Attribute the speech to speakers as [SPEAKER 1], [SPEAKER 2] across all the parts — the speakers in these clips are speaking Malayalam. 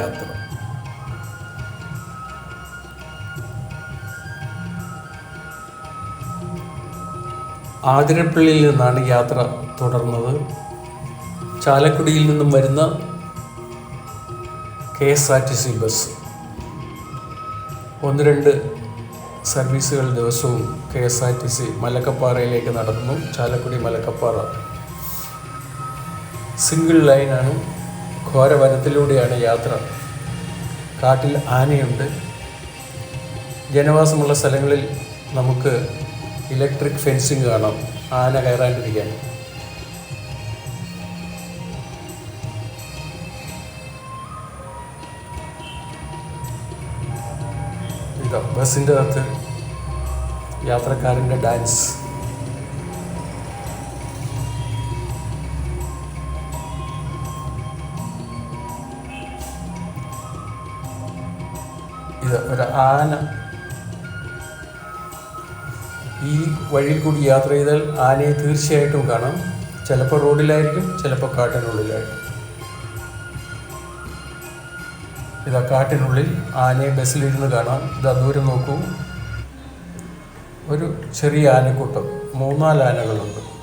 [SPEAKER 1] യാത്ര. ആതിരപ്പള്ളിയിൽ നിന്നാണ് യാത്ര തുടർന്നത്. ചാലക്കുടിയിൽ നിന്നും വരുന്ന K S R T C bus. ഒന്ന് രണ്ട് സർവീസുകൾ ദിവസവും K S R T C മലക്കപ്പാറയിലേക്ക് നടക്കുന്നു. ചാലക്കുടി മലക്കപ്പാറ. സിംഗിൾ ലൈനാണ് ഘോര വനത്തിലൂടെയാണ് യാത്ര. കാട്ടിൽ ആനയുണ്ട്. ജനവാസമുള്ള സ്ഥലങ്ങളിൽ നമുക്ക് ഇലക്ട്രിക് ഫെൻസിങ് കാണാം. ആന കയറാണ്ടിരിക്കാൻ ബസ്സിന്റെ അകത്ത് യാത്രക്കാരന്റെ ഡാൻസ്. ഒരു ആന ഈ വഴിയിൽ കൂടി യാത്ര ചെയ്താൽ ആനയെ തീർച്ചയായിട്ടും കാണാം. ചിലപ്പോൾ റോഡിലായിരിക്കും ചിലപ്പോൾ കാട്ടിനുള്ളിലായിരിക്കും. ഇതാ കാട്ടിനുള്ളിൽ ആനയെ ബസ്സിലിരുന്ന് കാണാം. ഇതാ ദൂരം നോക്കൂ. ഒരു ചെറിയ ആനക്കൂട്ടം. മൂന്നാൽ ആനകളുണ്ട്.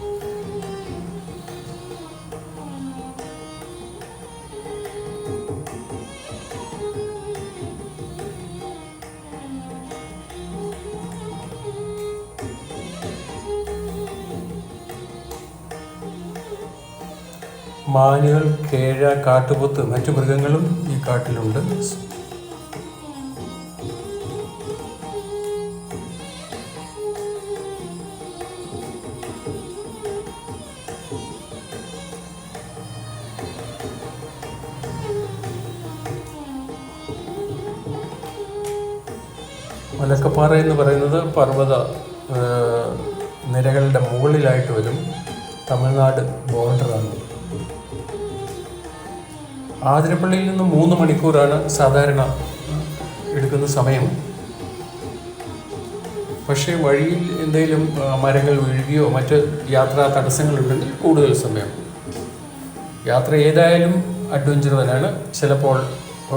[SPEAKER 1] മാനുകൾ കേഴ കാട്ടുപോത്ത് മറ്റു മൃഗങ്ങളും ഈ കാട്ടിലുണ്ട്. മലക്കപ്പാറ എന്ന് പറയുന്നത് പർവത നിരകളുടെ മുകളിലായിട്ട് വരും. തമിഴ്നാട് ബോർഡറാണ്. ആതിരപ്പള്ളിയിൽ നിന്ന് മൂന്ന് മണിക്കൂറാണ് സാധാരണ എടുക്കുന്ന സമയം. പക്ഷേ വഴിയിൽ എന്തെങ്കിലും മരങ്ങൾ വീഴുകയോ മറ്റ് യാത്രാ തടസ്സങ്ങളുണ്ടെങ്കിൽ കൂടുതൽ സമയം. യാത്ര ഏതായാലും അഡ്വഞ്ചർ തന്നെയാണ് ചിലപ്പോൾ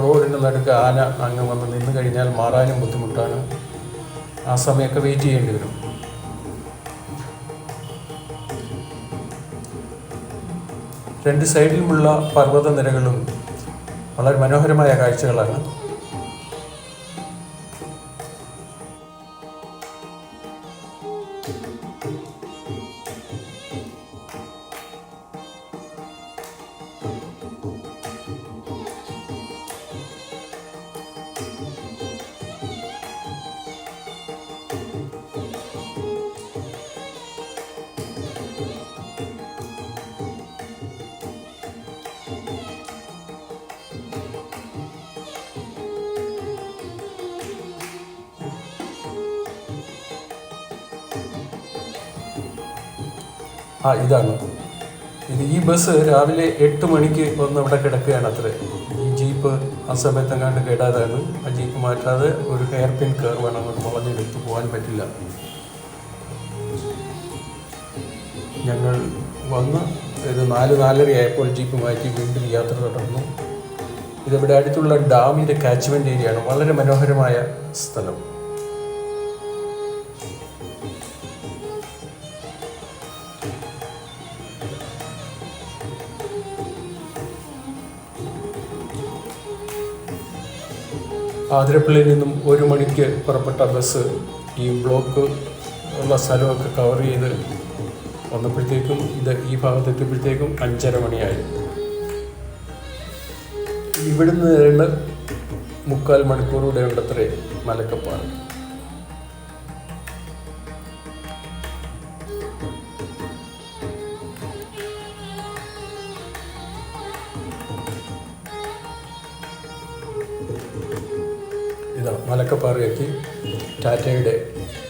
[SPEAKER 1] റോഡിന്റെ നടുക്ക് ആന അങ്ങ് വന്ന് നിന്ന് കഴിഞ്ഞാൽ മാറാനും ബുദ്ധിമുട്ടാണ്. ആ സമയമൊക്കെ വെയിറ്റ് ചെയ്യേണ്ടി വരും. രണ്ട് സൈഡിലുമുള്ള പർവത നിരകളും വളരെ മനോഹരമായ കാഴ്ചകളാണ്. ആ ഇതാണ്. ഇത് ഈ ബസ് രാവിലെ എട്ട് മണിക്ക് വന്ന് ഇവിടെ കിടക്കുകയാണ് അത്രേ. ഈ ജീപ്പ് ആ സമയത്തെങ്ങാണ്ട് കേടാതാണ്. ആ ജീപ്പ് മാറ്റാതെ ഒരു ഹെയർ പിൻ കയറുവാണ് അങ്ങോട്ട് വളഞ്ഞെടുത്ത് പോകാൻ പറ്റില്ല. ഞങ്ങൾ വന്ന് ഇത് നാല് നാലര ആയപ്പോൾ ജീപ്പ് മാറ്റി വീണ്ടും യാത്ര തുടർന്നു. ഇതിവിടെ അടുത്തുള്ള ഡാമിന്റെ കാച്ച്മെന്റ് ഏരിയയാണ്. വളരെ മനോഹരമായ സ്ഥലം. ആതിരപ്പള്ളിയിൽ നിന്നും ഒരു മണിക്ക് പുറപ്പെട്ട ബസ് ഈ ബ്ലോക്ക് ഉള്ള സ്ഥലമൊക്കെ കവർ ചെയ്ത് വന്നപ്പോഴത്തേക്കും ഇത് ഈ ഭാഗത്ത് എത്തിയപ്പോഴത്തേക്കും അഞ്ചര മണിയായി. ഇവിടുന്ന് രണ്ട് മുക്കാൽ മണിക്കൂറൂടെ ഉണ്ടത്രേ മലക്കപ്പാറ. ഇതാ മലക്കപ്പാറയ്ക്ക് ടാറ്റയുടെ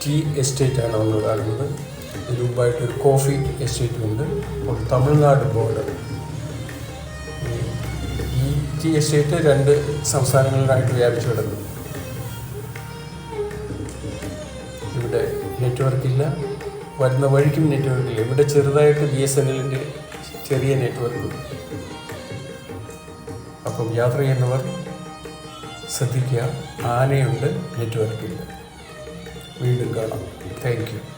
[SPEAKER 1] ടീ എസ്റ്റേറ്റ് ആണ് നമ്മൾ കാണുന്നത്. ഇതിന് മുമ്പായിട്ട് ഒരു കോഫി എസ്റ്റേറ്റും ഉണ്ട്. അപ്പോൾ തമിഴ്നാട് ബോർഡർ ഈ ടീ എസ്റ്റേറ്റ് രണ്ട് സംസ്ഥാനങ്ങളിലായിട്ട് വ്യാപിച്ചു കിടക്കുന്നു. ഇവിടെ നെറ്റ്വർക്ക് ഇല്ല. വരുന്ന വഴിക്കും നെറ്റ്വർക്ക് ഇല്ല. ഇവിടെ ചെറുതായിട്ട് ബി എസ് എൻ എല്ലിന്റെ ചെറിയ നെറ്റ്വർക്ക് ഉണ്ട്. അപ്പം യാത്ര ചെയ്യുന്നവർ ശ്രദ്ധിക്കുക. ആനയുണ്ട്. നെറ്റ്വർക്കില്ല വീണ്ടും കാണാം. Thank you